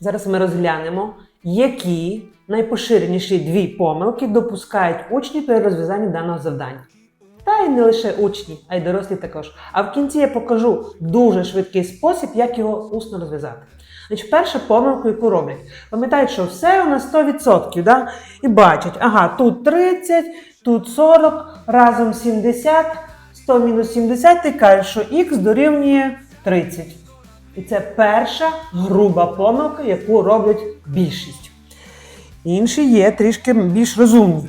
Зараз ми розглянемо, які найпоширеніші дві помилки допускають учні при розв'язанні даного завдання. Та й не лише учні, а й дорослі також. А в кінці я покажу дуже швидкий спосіб, як його усно розв'язати. Значить, перша помилка, яку роблять. Пам'ятають, що все у нас 100%, да? і бачать, ага, тут 30, тут 40, разом 70, 100 мінус 70, і кажуть, що х дорівнює 30. І це перша груба помилка, яку роблять більшість. Інші є трішки більш розумні.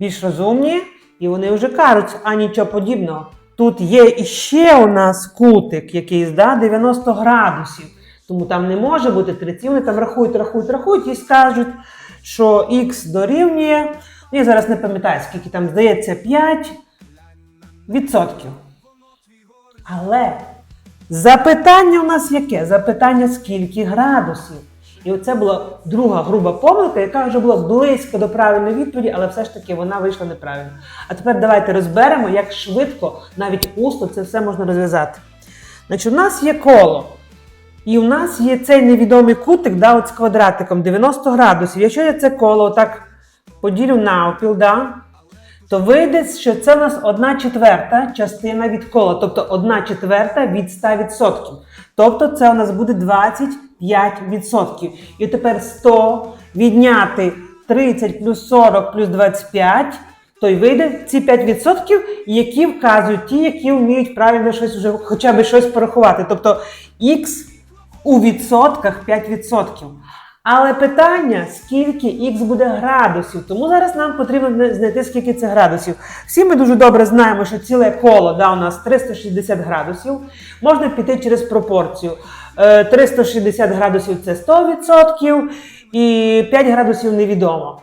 Більш розумні, і вони вже кажуть, а нічого подібного. Тут є іще у нас кутик якийсь, да, 90 градусів. Тому там не може бути 30. Вони там рахують, рахують, рахують і скажуть, що х дорівнює. ну, Я зараз не пам'ятаю, скільки там здається 5 відсотків. Але запитання у нас яке? Запитання скільки градусів? І оце була друга груба помилка, яка вже була близько до правильної відповіді, але все ж таки вона вийшла неправильно. А тепер давайте розберемо, як швидко, навіть усно, це все можна розв'язати. Значить, у нас є коло. І у нас є цей невідомий кутик, да, от з квадратиком 90 градусів. Якщо я це коло так поділю навпіл, да, то вийде, що це у нас 1 четверта частина від кола, тобто 1 четверта від 100%. Тобто це у нас буде 25%. І тепер 100 відняти 30 плюс 40 плюс 25, то й вийде ці 5%, які вказують ті, які вміють правильно щось вже хоча б щось порахувати. Тобто х у відсотках 5%. Але питання, скільки х буде градусів. Тому зараз нам потрібно знайти, скільки це градусів. Всі ми дуже добре знаємо, що ціле коло да, у нас 360 градусів. Можна піти через пропорцію. Е, 360 градусів це 100%, і 5 градусів невідомо.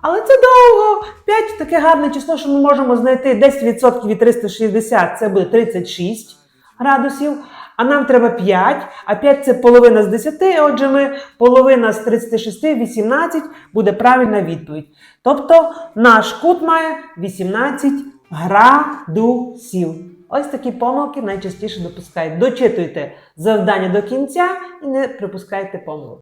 Але це довго. 5 таке гарне число, що ми можемо знайти 10% від 360, це буде 36 градусів. А нам треба 5, а 5 це половина з 10, отже, ми половина з 36, 18 буде правильна відповідь. Тобто наш кут має 18 градусів. Ось такі помилки найчастіше допускають. Дочитуйте завдання до кінця і не припускайте помилок.